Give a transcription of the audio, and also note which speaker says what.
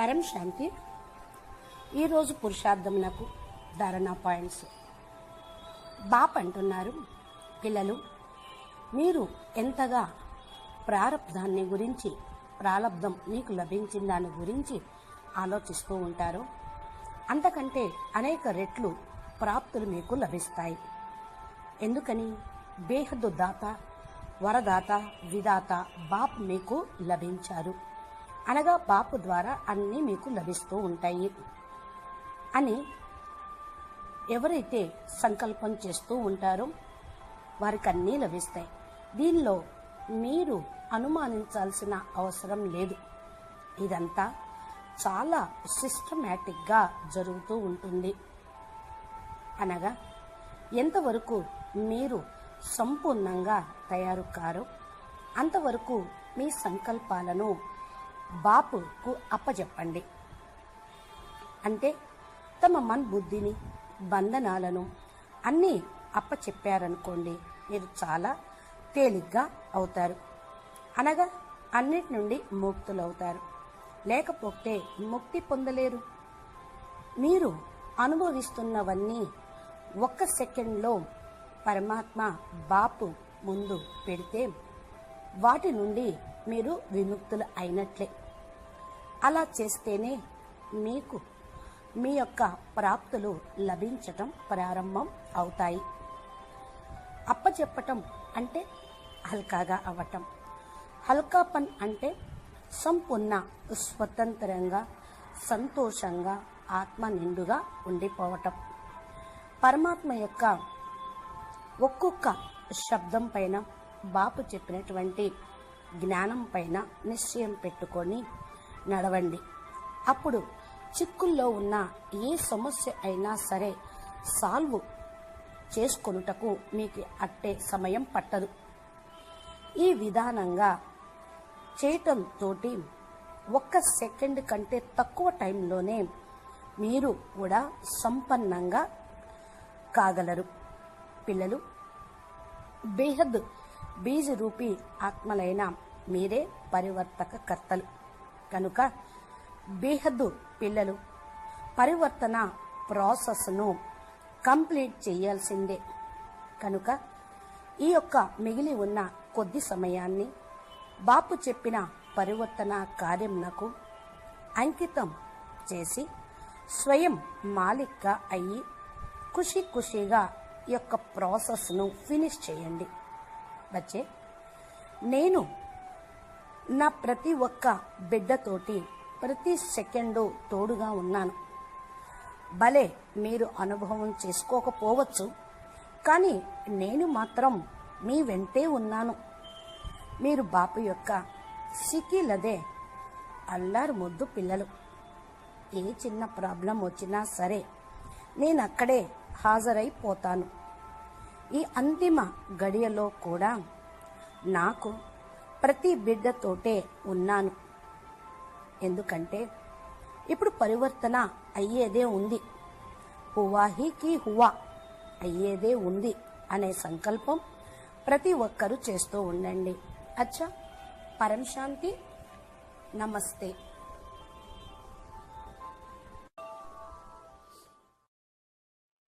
Speaker 1: పరం శాంతి. ఈరోజు పురుషార్థమునకు ధారణ పాయింట్స్. బాప్ అంటున్నారు పిల్లలు మీరు ఎంతగా ప్రారంధాన్ని గురించి ప్రారంధం మీకు లభించిన దాని గురించి ఆలోచిస్తూ ఉంటారు అంతకంటే అనేక రెట్లు ప్రాప్తులు మీకు లభిస్తాయి. ఎందుకని? బేహద్దు దాత వరదాత విదాత బాప్ మీకు లభించారు. అనగా బాపు ద్వారా అన్నీ మీకు లభిస్తూ ఉంటాయి అని ఎవరైతే సంకల్పం చేస్తూ ఉంటారో వారికి అన్నీ లభిస్తాయి. దీనిలో మీరు అనుమానించాల్సిన అవసరం లేదు. ఇదంతా చాలా సిస్టమేటిక్గా జరుగుతూ ఉంటుంది. అనగా ఎంతవరకు మీరు సంపూర్ణంగా తయారు కారో అంతవరకు మీ సంకల్పాలను బాపుకు అప్పచెప్పండి అంటే తమ మన్ బుద్ధిని బంధనాలను అన్నీ అప్పచెప్పారనుకోండి మీరు చాలా తేలిగ్గా అవుతారు. అనగా అన్నిటి నుండి ముక్తులవుతారు. లేకపోతే ముక్తి పొందలేరు. మీరు అనుభవిస్తున్నవన్నీ ఒక్క సెకండ్లో పరమాత్మ బాపు ముందు పెడితే వాటి నుండి మీరు విముక్తులు అయినట్లే. అలా చేస్తేనే మీకు మీ యొక్క ప్రాప్తులు లభించటం ప్రారంభం అవుతాయి. అప్పచెప్పటం అంటే హల్కాగా అవ్వటం. హల్కా పన్ అంటే సంపూర్ణ స్వతంత్రంగా సంతోషంగా ఆత్మ నిండుగా ఉండిపోవటం. పరమాత్మ యొక్క ఒక్కొక్క శబ్దం పైన బాపు చెప్పినటువంటి జ్ఞానం పైన నిశ్చయం పెట్టుకొని నడవండి. అప్పుడు చిక్కుల్లో ఉన్న ఏ సమస్య అయినా సరే సాల్వ్ చేసుకొనుటకు మీకు అట్టే సమయం పట్టదు. ఈ విధానంగా చేయటంతో ఒక్క సెకండ్ కంటే తక్కువ టైంలోనే మీరు కూడా సంపన్నంగా కాగలరు. పిల్లలు బేహద్ బీజరూపి ఆత్మలైన మీరే పరివర్తక కర్తలు కనుక బేహద్దు పిల్లలు పరివర్తన ప్రాసెస్ను కంప్లీట్ చేయాల్సిందే. కనుక ఈ యొక్క మిగిలి ఉన్న కొద్ది సమయాన్ని బాపు చెప్పిన పరివర్తన కార్యంనకు అంకితం చేసి స్వయం మాలిక్గా అయ్యి ఖుషి ఖుషిగా ఈ యొక్క ప్రాసెస్ను ఫినిష్ చేయండి. బచ్చే నేను నా ప్రతి ఒక్క బిడ్డతోటి ప్రతి సెకండు తోడుగా ఉన్నాను. భలే మీరు అనుభవం చేసుకోకపోవచ్చు కానీ నేను మాత్రం మీ వెంటే ఉన్నాను. మీరు బాపు యొక్క సికిలదే అల్లారు ముద్దు పిల్లలు. ఏ చిన్న ప్రాబ్లం వచ్చినా సరే నేను అక్కడే హాజరైపోతాను. ఈ అంతిమ గడియలో కూడా నాకు ప్రతి బిడ్డతోటే ఉన్నాను. ఎందుకంటే ఇప్పుడు పరివర్తన అయ్యేదే ఉంది. హువాహికి హువా అయ్యేదే ఉంది అనే సంకల్పం ప్రతి ఒక్కరూ చేస్తూ ఉండండి. అచ్చా పరం శాంతి నమస్తే.